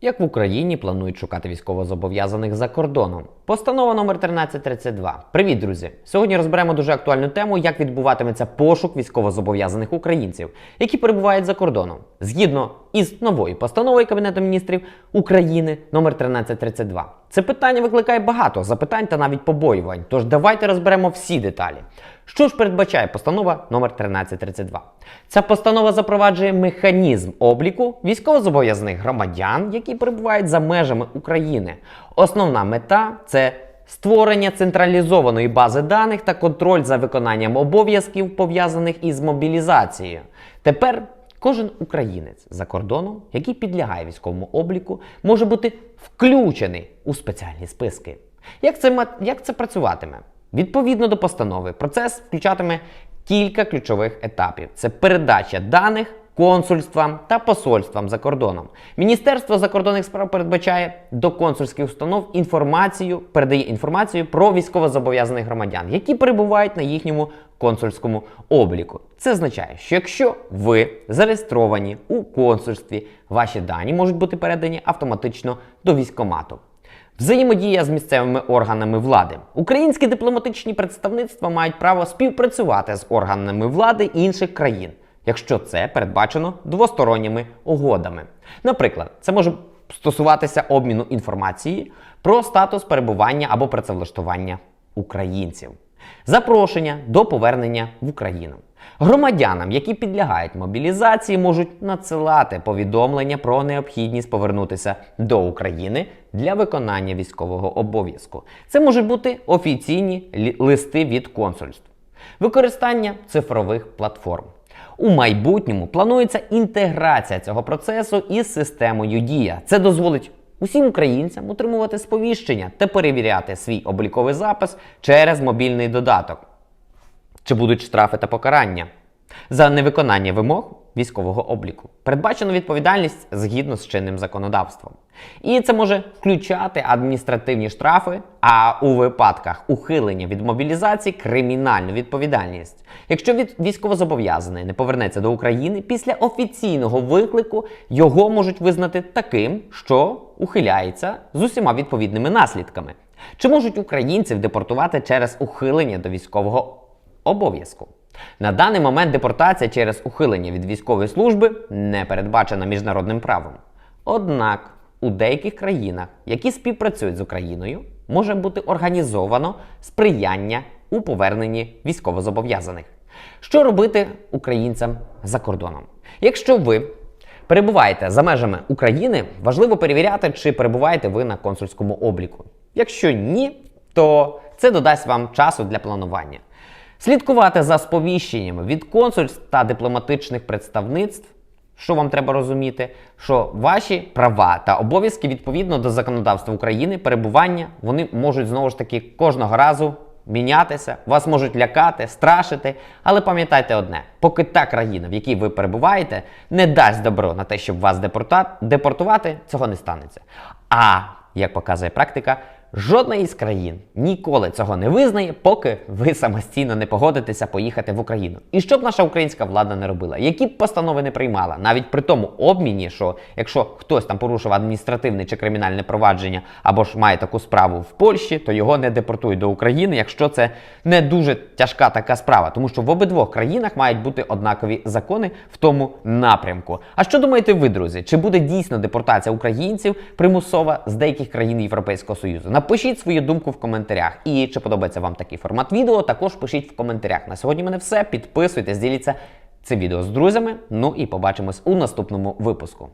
Як в Україні планують шукати військовозобов'язаних за кордоном? Постанова номер 1332. Привіт, друзі! Сьогодні розберемо дуже актуальну тему, як відбуватиметься пошук військовозобов'язаних українців, які перебувають за кордоном, згідно із новою постановою Кабінету міністрів України номер 1332. Це питання викликає багато запитань та навіть побоювань. Тож давайте розберемо всі деталі. Що ж передбачає постанова номер 1332? Ця постанова запроваджує механізм обліку військовозобов'язаних громадян, які перебувають за межами України. Основна мета це створення централізованої бази даних та контроль за виконанням обов'язків, пов'язаних із мобілізацією. Тепер Кожен українець за кордоном, який підлягає військовому обліку, може бути включений у спеціальні списки. Як це, як це працюватиме? Відповідно до постанови, процес включатиме кілька ключових етапів: це передача даних консульствам та посольствам за кордоном. Міністерство закордонних справ передбачає до консульських установ інформацію, передає інформацію про військовозобов'язаних громадян, які перебувають на їхньому консульському обліку. Це означає, що якщо ви зареєстровані у консульстві, ваші дані можуть бути передані автоматично до військомату. Взаємодія з місцевими органами влади. Українські дипломатичні представництва мають право співпрацювати з органами влади інших країн, якщо це передбачено двосторонніми угодами. Наприклад, це може стосуватися обміну інформації про статус перебування або працевлаштування українців. Запрошення до повернення в Україну. Громадянам, які підлягають мобілізації, можуть надсилати повідомлення про необхідність повернутися до України для виконання військового обов'язку. Це можуть бути офіційні листи від консульств. Використання цифрових платформ. У майбутньому планується інтеграція цього процесу із системою Дія. Це дозволить усім українцям отримувати сповіщення та перевіряти свій обліковий запис через мобільний додаток. Чи будуть штрафи та покарання за невиконання вимог військового обліку? Передбачено відповідальність згідно з чинним законодавством. І це може включати адміністративні штрафи, а у випадках ухилення від мобілізації кримінальну відповідальність. Якщо від військовозобов'язаний не повернеться до України після офіційного виклику, його можуть визнати таким, що ухиляється з усіма відповідними наслідками. Чи можуть українців депортувати через ухилення до військового обов'язку. На даний момент депортація через ухилення від військової служби не передбачена міжнародним правом. Однак у деяких країнах, які співпрацюють з Україною, може бути організовано сприяння у поверненні військовозобов'язаних. Що робити українцям за кордоном? Якщо ви перебуваєте за межами України, важливо перевіряти, чи перебуваєте ви на консульському обліку. Якщо ні, то це додасть вам часу для планування. Слідкувати за сповіщеннями від консульств та дипломатичних представництв. Що вам треба розуміти? Що ваші права та обов'язки відповідно до законодавства України, перебування, вони можуть знову ж таки кожного разу мінятися, вас можуть лякати, страшити. Але пам'ятайте одне: поки та країна, в якій ви перебуваєте, не дасть добро на те, щоб вас депортувати, цього не станеться. А як показує практика, жодна із країн ніколи цього не визнає, поки ви самостійно не погодитеся поїхати в Україну. І що б наша українська влада не робила, які б постанови не приймала, навіть при тому обміні, що якщо хтось там порушив адміністративне чи кримінальне провадження або ж має таку справу в Польщі, то його не депортують до України, якщо це не дуже тяжка така справа, тому що в обидвох країнах мають бути однакові закони в тому напрямку. А що думаєте ви, друзі? Чи буде дійсно депортація українців примусова з деяких країн Європейського Союзу? Напишіть свою думку в коментарях. І чи подобається вам такий формат відео, також пишіть в коментарях. На сьогодні в мене все. Підписуйтесь, діліться це відео з друзями. Ну і побачимось у наступному випуску.